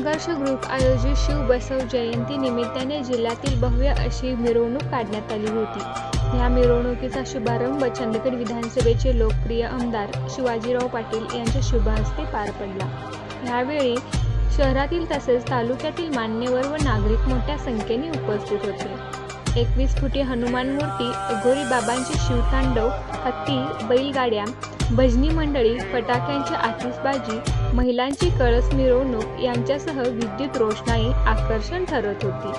संघर्ष ग्रुप आयोजित शिव बसव जयंती निमित्ताने जिल्ह्यातील भव्य अशी मिरवणूक काढण्यात आली होती. या मिरवणुकीचा शुभारंभ चंदगड विधानसभेचे लोकप्रिय आमदार शिवाजीराव पाटील यांच्या शुभहस्ते पार पडला. यावेळी शहरातील तसेच तालुक्यातील मान्यवर व नागरिक मोठ्या संख्येने उपस्थित होते. एकवीस फुटी हनुमान मूर्ती अघोरी बाबांचे शिवतांडव हत्ती बैलगाड्या भजनी मंडळी फटाक्यांची आतिषबाजी महिलांची कळस मिरवणूक यांच्यासह विद्युत रोषणाई आकर्षण ठरत होती.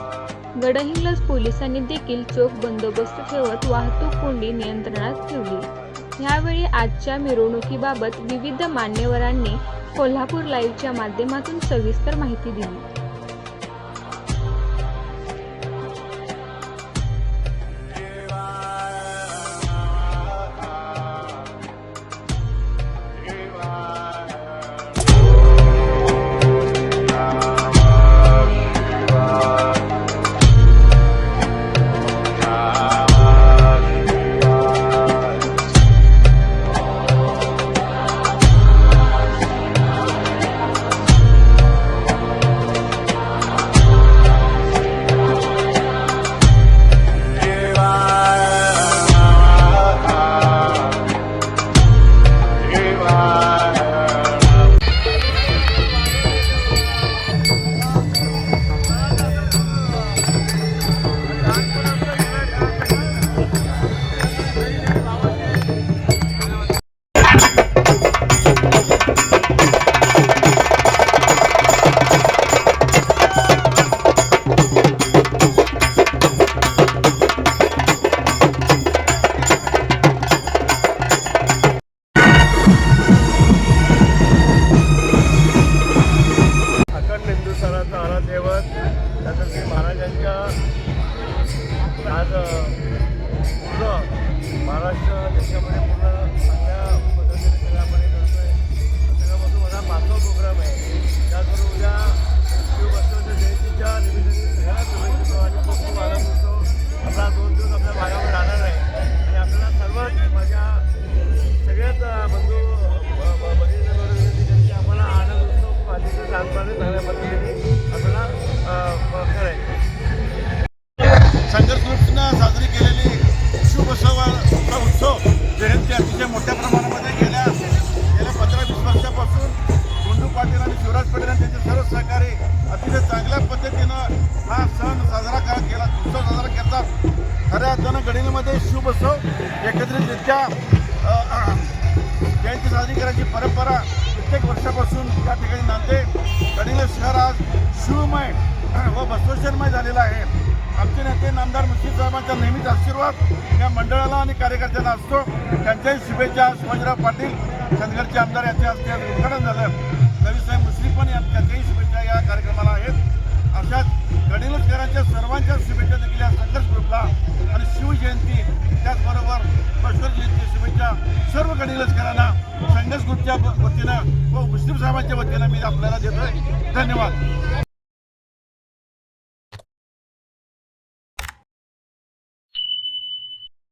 गडहिंग्लज पोलिसांनी देखील चोख बंदोबस्त ठेवत वाहतूक कोंडी नियंत्रणात ठेवली. यावेळी आजच्या मिरवणुकीबाबत विविध मान्यवरांनी कोल्हापूर लाईव्हच्या माध्यमातून सविस्तर माहिती दिली. आरा दैवत छत्रपती महाराजांच्या आज पूर्ण महाराष्ट्र देशामध्ये पूर्ण चांगल्या पद्धतीने सगळ्यामध्ये करतो आहे त्याच्यापासून माझा पाचवा प्रोग्राम आहे. त्याचबरोबर उद्या शिवबसवेच्या जयंतीच्या निमित्ताने सगळ्यांना शुभेच्छा आणि खूप खूप आनंद होतो. आपला दोन दिवस आपल्या भागावर राहणार आहे. आणि आपल्याला सर्वच माझ्या सगळ्याच बंधू ब- आम्हाला आनंद होतो. अतिशय शांतपणे चांगल्या पाटील आणि शिवराज पाटील आणि त्यांचे सर्व सहकारी अतिशय चांगल्या पद्धतीनं हा सण साजरा करा केला उत्सव साजरा करतात खऱ्या जनगणनेमध्ये गडिंगमध्ये शिवबसव एकत्रितरित्या जयंती साजरी करायची परंपरा प्रत्येक वर्षापासून या ठिकाणी नांदते. गडिंग शहर आज शिवमय व बसवेश्वरमय झालेला आहे. आमचे नेते नामदार मुश्रीफ साहेबांचा नेहमीच आशीर्वाद या मंडळाला आणि कार्यकर्त्यांना असतो. त्यांच्याही शुभेच्छा शिवाजीराव पाटील चंदगडचे आमदार याचे हस्ते उद्घाटन झालं. रविसाहेब मुश्रीफ पण या- त्यांच्याही शुभेच्छा या कार्यक्रमाला आहेत. अशाच गडिंगजकरांच्या सर्वांच्या शुभेच्छा देखील या संघर्ष ग्रुपला आणि शिवजयंती त्याचबरोबर बसवर जयंती शुभेच्छा सर्व गडिंगजकरांना संघर्ष ग्रुपच्या वतीनं व मुस्लिम साहेबांच्या वतीनं मी आपल्याला देतोय. धन्यवाद.